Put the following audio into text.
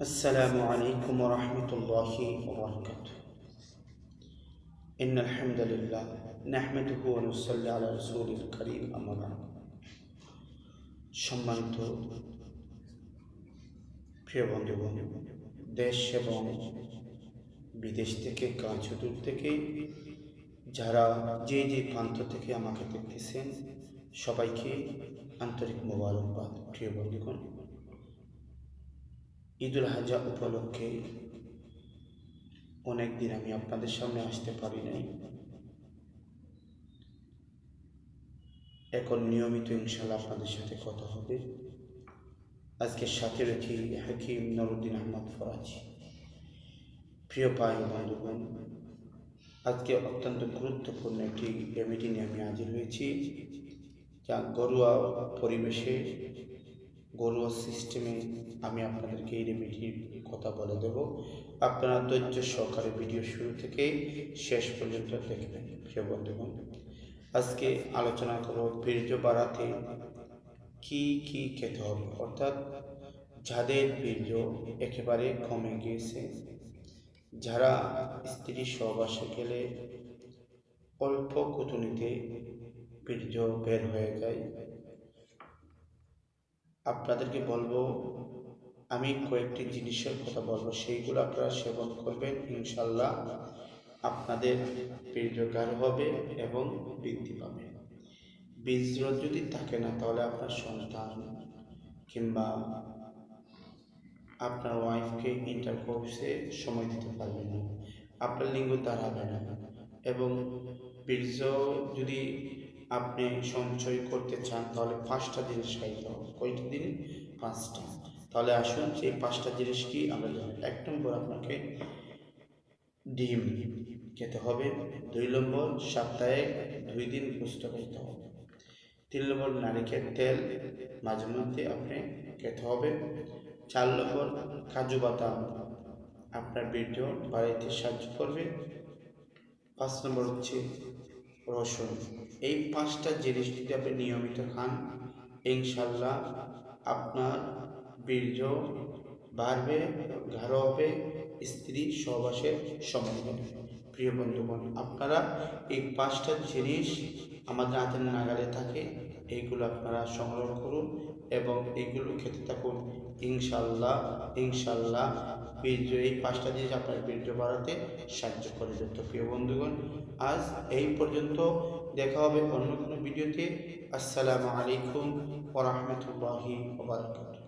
السلام عليكم ورحمة الله وبركاته إن الحمد لله نحمده ونصلي على رسول الكريم أما بعد সম্মানিত প্রিয় বন্ধুগণ দেশ এবং বিদেশ থেকে কাজ দূর থেকে যারা যে যে প্রান্ত থেকে আমাকে দেখতেছেন সবাইকে আন্তরিক মোবারকবাদ প্রিয় বন্ধুগণ ঈদুল হাজা উপলক্ষে অনেক দিন আমি আপনাদের সামনে আসতে পারি নাই। এখন নিয়মিত ইনশাল্লাহ আপনাদের সাথে কথা হবে। আজকে সাথে রয়েছি হাকিম নরুদ্দিন আহমদ ফরাজি। প্রিয় পায় বন্ধুগণ, আজকে অত্যন্ত গুরুত্বপূর্ণ একটি নিয়ে আমি হাজির হয়েছি। যা ঘরোয়া পরিবেশে ঘরোয়া সিস্টেমে আমি আপনাদেরকে এই রেমিডির কথা বলে দেব। আপনারা ধৈর্য সহকারে ভিডিও শুরু থেকে শেষ পর্যন্ত দেখবেন, প্রিয় বন্ধুগণ। আজকে আলোচনা করব বীর্য বাড়াতে কি কি খেতে হবে, অর্থাৎ যাদের বীর্য একেবারে কমে গিয়েছে, যারা স্ত্রী সহবাসে গেলে অল্প কুতুনিতে বীর্য বের হয়ে যায় আপনাদেরকে বলব, আমি কয়েকটি জিনিসের কথা বলব, সেইগুলো আপনারা সেবন করবেন, ইনশাল্লাহ আপনাদের বীর্য গাঢ় হবে এবং বৃদ্ধি পাবে। বীজ যদি থাকে না, তাহলে আপনার সন্তান কিংবা আপনার ওয়াইফকে ইন্টারকোর্সে সময় দিতে পারবেন না, আপনার লিঙ্গ দাঁড়াবে না এবং বীর্য যদি আপনি সঞ্চয় করতে চান, তাহলে পাঁচটা জিনিস খাইতে হবে। কয়টি দিন পাঁচটা। তাহলে আসুন, সেই পাঁচটা জিনিস কি আমরা এক নম্বর আপনাকে ডিম খেতে হবে। দুই নম্বর সপ্তাহে দুই দিন পুষ্ট খেতে হবে। তিন নম্বর নারিকেল তেল মাঝে মধ্যে আপনি খেতে হবে। চার নম্বর কাজু বাদাম আপনার বীর্য বাড়িতে সাহায্য করবে। পাঁচ নম্বর হচ্ছে রসুন। এই পাঁচটা জিনিস যদি আপনি নিয়মিত খান, ইনশাল্লাহ আপনার বীর্য বাড়বে ঘর হবে, স্ত্রী সহবাসের হবে। প্রিয় বন্ধুগণ, আপনারা এই পাঁচটা জিনিস আমাদের হাতের নাগালে থাকে এইগুলো আপনারা সংগ্রহ করুন এবং এইগুলো খেতে থাকুন। ইনশাল্লাহ ইনশাল্লাহ বীর্য এই পাঁচটা জিনিস আপনার বীর্য বাড়াতে সাহায্য করে তো প্রিয় বন্ধুগণ, আজ এই পর্যন্ত দেখা হবে অন্য কোনো ভিডিওতে। আসসালামু আলাইকুম ওরহমতুল্লাহি ওবরাকাতুহ